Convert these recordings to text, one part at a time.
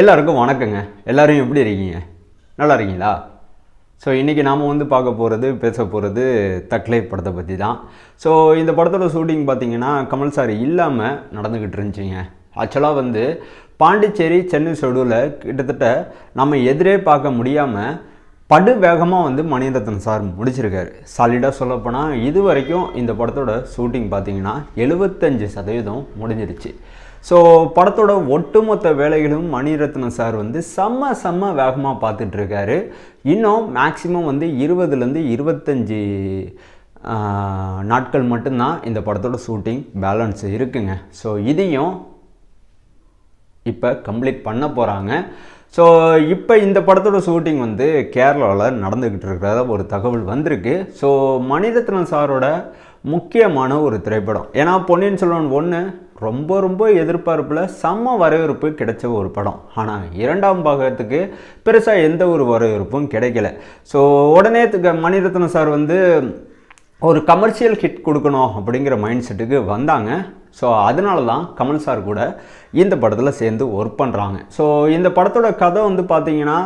எல்லாருக்கும் வணக்கங்க. எல்லோரும் எப்படி இருக்கீங்க? நல்லா இருக்கீங்களா? ஸோ இன்றைக்கி நாம் வந்து பார்க்க போகிறது பேச போகிறது தக்லை படத்தை பற்றி தான் ஸோ இந்த படத்தோட ஷூட்டிங் பார்த்தீங்கன்னா கமல் சார் இல்லாமல் நடந்துக்கிட்டு இருந்துச்சிங்க. ஆக்சுவலாக வந்து பாண்டிச்சேரி சென்னை ஷெடியூலை கிட்டத்தட்ட நம்ம எதிரே பார்க்க முடியாமல் படு வேகமாக வந்து மணிரத்னம் சார் முடிச்சிருக்காரு. சாலிடாக சொல்லப்போனால் இது வரைக்கும் இந்த படத்தோட ஷூட்டிங் பார்த்தீங்கன்னா எழுபத்தஞ்சு சதவீதம் முடிஞ்சிருச்சு. ஸோ படத்தோட ஒட்டுமொத்த வேலைகளும் மணிரத்னம் சார் வந்து செம்ம செம்ம வேகமாக பார்த்துட்ருக்காரு. இன்னும் மேக்ஸிமம் வந்து இருபதுலேருந்து இருபத்தஞ்சி நாட்கள் மட்டும்தான் இந்த படத்தோட ஷூட்டிங் பேலன்ஸ் இருக்குங்க. ஸோ இதையும் இப்போ கம்ப்ளீட் பண்ண போகிறாங்க ஸோ இப்போ இந்த படத்தோட ஷூட்டிங் வந்து கேரளாவில் நடந்துக்கிட்டு இருக்கிறத ஒரு தகவல் வந்திருக்கு. ஸோ மணிரத்னம் சாரோட முக்கியமான ஒரு திரைப்படம். ஏன்னா பொன்னியின் செல்வன் ஒன்று ரொம்ப ரொம்ப எதிர்பார்ப்பில் செம்ம வரவேற்பு கிடைச்ச ஒரு படம். ஆனால் இரண்டாம் பாகத்துக்கு பெருசாக எந்த ஒரு வரவேற்பும் கிடைக்கல. ஸோ உடனே மணிரத்னம் சார் வந்து ஒரு கமர்ஷியல் ஹிட் கொடுக்கணும் அப்படிங்கிற மைண்ட் செட்டுக்கு வந்தாங்க. ஸோ அதனால தான் கமல் சார் கூட இந்த படத்தில் சேர்ந்து ஒர்க் பண்ணுறாங்க ஸோ இந்த படத்தோட கதை வந்து பார்த்திங்கன்னா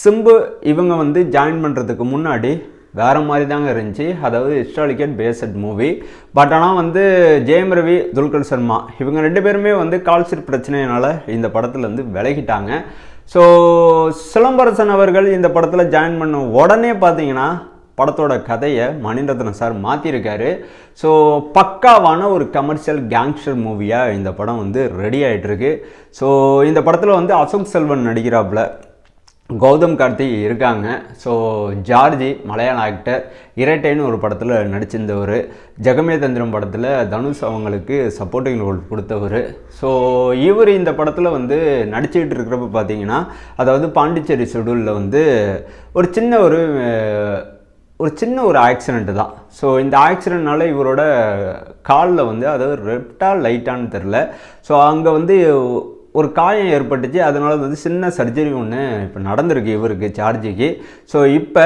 சிம்பு இவங்க வந்து ஜாயின் பண்ணுறதுக்கு முன்னாடி வேறு மாதிரி தாங்க இருந்துச்சு. அதாவது ஹிஸ்டாலிக்கல் பேஸ்ட் மூவி பட் ஆனால் வந்து ஜெயம் ரவி துல்கர் சர்மா இவங்க ரெண்டு பேருமே வந்து கால்ஷீட் பிரச்சனையினால் இந்த படத்துலேருந்து விலகிட்டாங்க. ஸோ சிலம்பரசன் அவர்கள் இந்த படத்தில் ஜாயின் பண்ண உடனே பார்த்தீங்கன்னா படத்தோட கதையை மணிரத்னம் சார் மாற்றிருக்காரு ஸோ பக்காவான ஒரு கமர்ஷியல் கேங்ஸ்டர் மூவியாக இந்த படம் வந்து ரெடி ஆகிட்டுருக்கு ஸோ இந்த படத்தில் வந்து அசோக் செல்வன் நடிக்கிறாப்புல கௌதம் கார்த்தி இருக்காங்க. ஸோ ஜார்ஜி மலையாள ஆக்டர் இரட்டைன்னு ஒரு படத்தில் நடிச்சிருந்தவர். ஜெகமே தந்திரம் படத்தில் தனுஷ் அவங்களுக்கு சப்போர்ட்டிங் ரோல் கொடுத்தவர். ஸோ இவர் இந்த படத்தில் வந்து நடிச்சுக்கிட்டு இருக்கிறப்ப பார்த்தீங்கன்னா அதாவது பாண்டிச்சேரி ஷெடியூலில் வந்து ஒரு சின்ன ஒரு ஒரு சின்ன ஒரு ஆக்சிடெண்ட்டு தான். ஸோ இந்த ஆக்சிடென்ட்னால இவரோட காலில் வந்து அதாவது ரெப்டா லைட்டான்னு தெரில ஸோ அங்கே வந்து ஒரு காயம் ஏற்பட்டுச்சு. அதனால வந்து சின்ன சர்ஜரி ஒன்று இப்போ நடந்திருக்கு இவருக்கு சார்ஜிக்கு. ஸோ இப்போ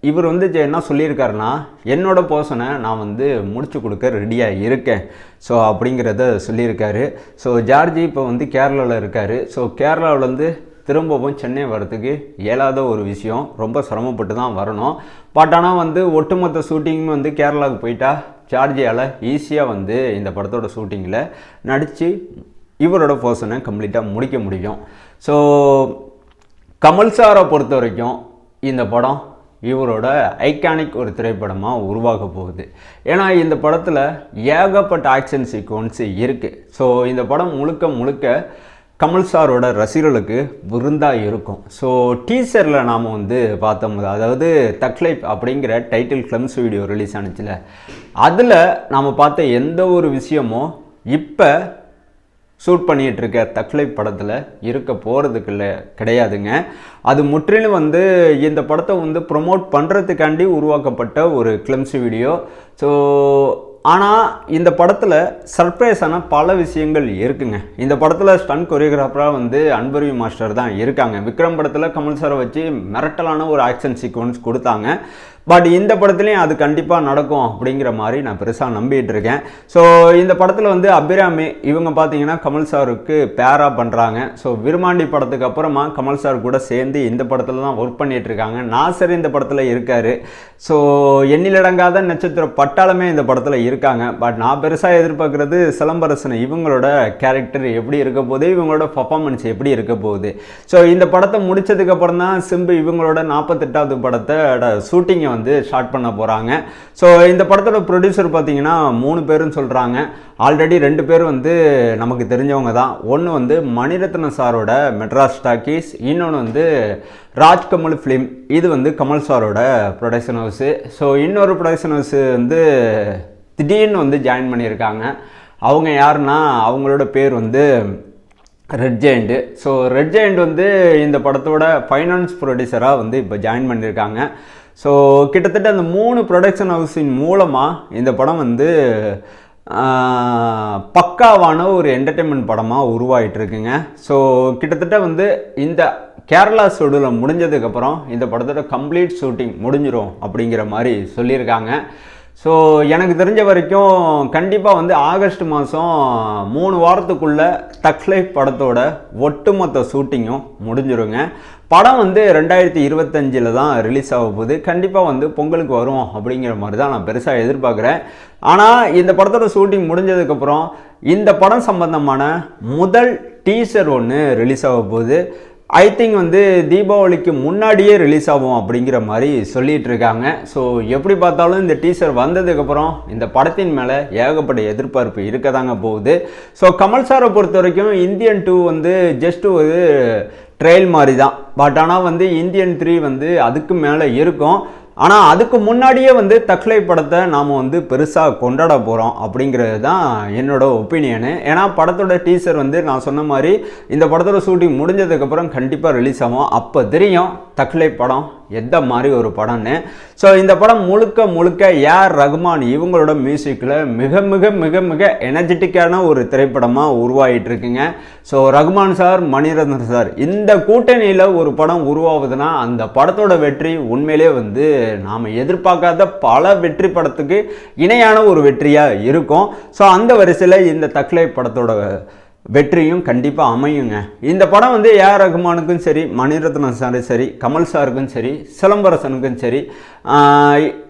இவர் வந்து ஜெ- என்ன சொல்லியிருக்காருன்னா என்னோட போர்ஷனை நான் வந்து முடிச்சு கொடுக்க ரெடியாக இருக்கேன். ஸோ அப்படிங்கிறத சொல்லியிருக்காரு. ஸோ ஜார்ஜி இப்போ வந்து கேரளாவில் இருக்கார். ஸோ கேரளாவிலேருந்து திரும்பவும் சென்னை வரத்துக்கு இயலாத ஒரு விஷயம். ரொம்ப சிரமப்பட்டு தான் வரணும். பட் ஆனால் வந்து ஒட்டுமொத்த ஷூட்டிங்கும் வந்து கேரளாவுக்கு போயிட்டா ஜார்ஜியால் ஈஸியாக வந்து இந்த படத்தோட ஷூட்டிங்கில் நடித்து இவரோட போர்ஷனை கம்ப்ளீட்டாக முடிக்க முடியும். ஸோ கமல் சாரை பொறுத்த வரைக்கும் இந்த படம் இவரோட ஐக்கானிக் ஒரு திரைப்படமாக உருவாக போகுது. ஏன்னா இந்த படத்தில் ஏகப்பட்ட ஆக்ஷன் சீக்வன்ஸ் இருக்குது ஸோ இந்த படம் முழுக்க முழுக்க கமல் சாரோட ரசிகர்களுக்கு விருந்தாக இருக்கும். ஸோ டீசரில் நாம் வந்து பார்த்தோம். அதாவது தக்லைப் அப்படிங்கிற டைட்டில் கிளம்ஸ் வீடியோ ரிலீஸ் ஆனுச்சுல. அதில் நாம் பார்த்த எந்த ஒரு விஷயமும் இப்போ ஷூட் பண்ணிகிட்ருக்க இருக்க தக்லை படத்தில் இருக்க போகிறதுக்கு இல்லை கிடையாதுங்க. அது முற்றிலும் வந்து இந்த படத்தை வந்து ப்ரொமோட் பண்ணுறதுக்காண்டி உருவாக்கப்பட்ட ஒரு கிளம்ஸ் வீடியோ ஸோ ஆனால் இந்த படத்தில் சர்ப்ரைஸான பல விஷயங்கள் இருக்குங்க. இந்த படத்தில் ஸ்டன் கொரியோகிராஃபராக வந்து அன்பருவி மாஸ்டர் தான் இருக்காங்க. விக்ரம் படத்தில் கமல் சாரை வச்சு மிரட்டலான ஒரு ஆக்ஷன் சீக்வன்ஸ் கொடுத்தாங்க. பட் இந்த படத்துலையும் அது கண்டிப்பாக நடக்கும் அப்படிங்கிற மாதிரி நான் பெருசாக நம்பிட்டு இருக்கேன் ஸோ இந்த படத்தில் வந்து அபிராமி இவங்க பார்த்தீங்கன்னா கமல் சாருக்கு பேரா பண்ணுறாங்க ஸோ விருமாண்டி படத்துக்கு அப்புறமா கமல் சார் கூட சேர்ந்து இந்த படத்தில் தான் ஒர்க் பண்ணிட்டு இருக்காங்க நாசர் இந்த படத்தில் இருக்கார். ஸோ எண்ணிலடங்காத நட்சத்திர பட்டாளமே இந்த படத்தில் இருக்காங்க. பட் நான் பெருசாக எதிர்பார்க்குறது சிலம்பரசன் இவங்களோட கேரக்டர் எப்படி இருக்க போகுது இவங்களோட பர்ஃபார்மன்ஸ் எப்படி இருக்க போகுது. ஸோ இந்த படத்தை முடித்ததுக்கப்புறம் தான் சிம்பு இவங்களோட நாற்பத்தெட்டாவது படத்தை ஷூட்டிங்கை வந்து ஸ்டார்ட் பண்ண போகிறாங்க ஸோ இந்த படத்தோட ப்ரொடியூசர் பார்த்தீங்கன்னா மூணு பேருன்னு சொல்கிறாங்க ஆல்ரெடி ரெண்டு பேர் வந்து நமக்கு தெரிஞ்சவங்க தான். ஒன்று வந்து மணிரத்னம் சாரோட மெட்ராஸ் டாக்கீஸ் இன்னொன்று வந்து ராஜ்கமல் ஃபிலிம் இது வந்து கமல் சாரோட ப்ரொடக்ஷன் ஹவுஸு ஸோ இன்னொரு ப்ரொடக்ஷன் ஹவுஸு வந்து திடீர்னு வந்து ஜாயின் பண்ணியிருக்காங்க. அவங்க யாருன்னா அவங்களோட பேர் வந்து Red Giant so Red Giant வந்து இந்த படத்தோட ஃபைனான்ஸ் ப்ரொடியூசராக வந்து இப்போ ஜாயின் பண்ணியிருக்காங்க. ஸோ கிட்டத்தட்ட அந்த மூணு ப்ரொடக்ஷன் ஹவுஸின் மூலமாக இந்த படம் வந்து பக்காவான ஒரு என்டர்டெயின்மெண்ட் படமாக உருவாயிட்டுருக்குங்க. ஸோ கிட்டத்தட்ட வந்து இந்த கேரளா ஷெடியூலில் முடிஞ்சதுக்கப்புறம் இந்த படத்தோட கம்ப்ளீட் ஷூட்டிங் முடிஞ்சிடும் அப்படிங்கிற மாதிரி சொல்லியிருக்காங்க. ஸோ எனக்கு தெரிஞ்ச வரைக்கும் கண்டிப்பாக வந்து ஆகஸ்ட் மாதம் மூணு வாரத்துக்குள்ளே தக்லைஃப் படத்தோட ஒட்டுமொத்த ஷூட்டிங்கும் முடிஞ்சிருங்க. படம் வந்து ரெண்டாயிரத்தி இருபத்தஞ்சில் தான் ரிலீஸ் ஆக போகுது. கண்டிப்பாக வந்து பொங்கலுக்கு வரும் அப்படிங்கிற மாதிரி தான் நான் பெருசாக எதிர்பார்க்குறேன். ஆனால் இந்த படத்தோட ஷூட்டிங் முடிஞ்சதுக்கப்புறம் இந்த படம் சம்பந்தமான முதல் டீசர் ஒன்று ரிலீஸ் ஆக போகுது. ஐ திங்க் வந்து தீபாவளிக்கு முன்னாடியே ரிலீஸ் ஆகும் அப்படிங்கிற மாதிரி சொல்லிட்டு இருக்காங்க. ஸோ எப்படி பார்த்தாலும் இந்த டீசர் வந்ததுக்கப்புறம் இந்த படத்தின் மேலே ஏகப்பட்ட எதிர்பார்ப்பு இருக்க தாங்க போகுது. ஸோ கமல் சாரை பொறுத்த வரைக்கும் இந்தியன் டூ வந்து ஜஸ்ட் ஒரு ட்ரெயில் மாதிரி தான் பட் ஆனால் வந்து இந்தியன் த்ரீ வந்து அதுக்கு மேலே இருக்கும். ஆனால் அதுக்கு முன்னாடியே வந்து தக்லை படத்தை நாம் வந்து பெருசாக கொண்டாட போகிறோம் அப்படிங்கிறது தான் என்னோட ஒப்பீனியனு. ஏன்னா படத்தோட டீசர் வந்து நான் சொன்ன மாதிரி இந்த படத்தோட ஷூட்டிங் முடிஞ்சதுக்கப்புறம் கண்டிப்பாக ரிலீஸ் ஆகும். அப்போ தெரியும் தக்லை படம் எந்த மாதிரி ஒரு படம்னு. ஸோ இந்த படம் முழுக்க முழுக்க ஏஆர் ரகுமான் இவங்களோட மியூசிக்கில் மிக மிக மிக மிக எனர்ஜெட்டிக்கான ஒரு திரைப்படமாக உருவாகிட்டு இருக்குங்க so Rahman sir Mani Ratnam sir இந்த கூட்டணியில் ஒரு படம் உருவாகுதுன்னா அந்த படத்தோட வெற்றி உண்மையிலே வந்து நாம் எதிர்பார்க்காத பல வெற்றி படத்துக்கு இணையான ஒரு வெற்றியாக இருக்கும். ஸோ அந்த வரிசையில் இந்த தக்லை படத்தோட வெற்றியும் கண்டிப்பாக அமையுங்க. இந்த படம் வந்து ஏஆர் ரகுமானுக்கும் சரி மணிரத்னம் சாரும் சரி கமல் சாருக்கும் சரி சிலம்பரசனுக்கும் சரி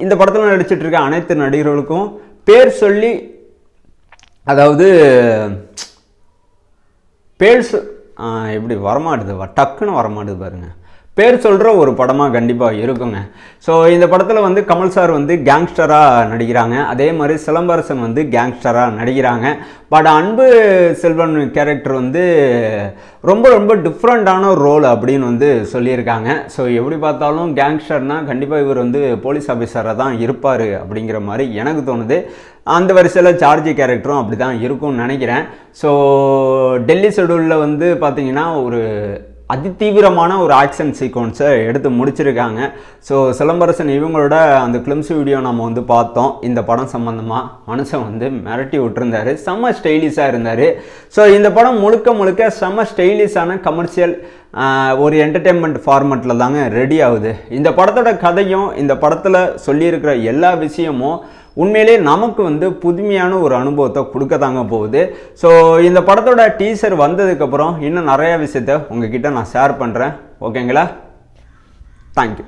இந்த படத்தில் நடிச்சிட்டு இருக்க அனைத்து நடிகர்களுக்கும் பேர் சொல்லி அதாவது பேர் எப்படி வரமாட்டுது? டக்குன்னு வரமாட்டுது பாருங்க. பேர் சொல்கிற ஒரு படமாக கண்டிப்பாக இருக்குங்க. ஸோ இந்த படத்தில் வந்து கமல் சார் வந்து கேங்ஸ்டராக நடிக்கிறாங்க. அதே மாதிரி சிலம்பரசன் வந்து கேங்ஸ்டராக நடிக்கிறாங்க. பட் அன்பு செல்வன் கேரக்டர் வந்து ரொம்ப ரொம்ப டிஃப்ரெண்ட்டான ஒரு ரோல் அப்படின்னு வந்து சொல்லியிருக்காங்க. ஸோ எப்படி பார்த்தாலும் கேங்ஸ்டர்னால் கண்டிப்பாக இவர் வந்து போலீஸ் ஆஃபீஸராக தான் இருப்பார் அப்படிங்கிற மாதிரி எனக்கு தோணுது. அந்த வரிசையில் சார்ஜி கேரக்டரும் அப்படி தான் இருக்கும்னு நினைக்கிறேன். ஸோ டெல்லி ஷெடியூலில் வந்து பார்த்தீங்கன்னா ஒரு அதிதீவிரமான ஒரு ஆக்ஷன் சீக்வன்ஸை எடுத்து முடிச்சிருக்காங்க. ஸோ சிலம்பரசன் இவங்களோட அந்த கிளிம்ஸ் வீடியோ நம்ம வந்து பார்த்தோம். இந்த படம் சம்மந்தமாக மனுஷன் வந்து மிரட்டி விட்டுருந்தார். செம்ம ஸ்டைலிஷாக இருந்தார். ஸோ இந்த படம் முழுக்க முழுக்க செம்ம ஸ்டைலிஷான கமர்ஷியல் ஒரு என்டர்டெயின்மெண்ட் ஃபார்மெட்டில் தாங்க ரெடி ஆகுது. இந்த படத்தோட கதையும் இந்த படத்தில் சொல்லியிருக்கிற எல்லா விஷயமும் உண்மையிலே நமக்கு வந்து புதுமையான ஒரு அனுபவத்தை கொடுக்க தாங்க போகுது. ஸோ இந்த படத்தோட டீசர் வந்ததுக்கப்புறம் இன்னும் நிறைய விஷயத்த உங்ககிட்ட நான் ஷேர் பண்ணுறேன் ஓகேங்களா தேங்க்யூ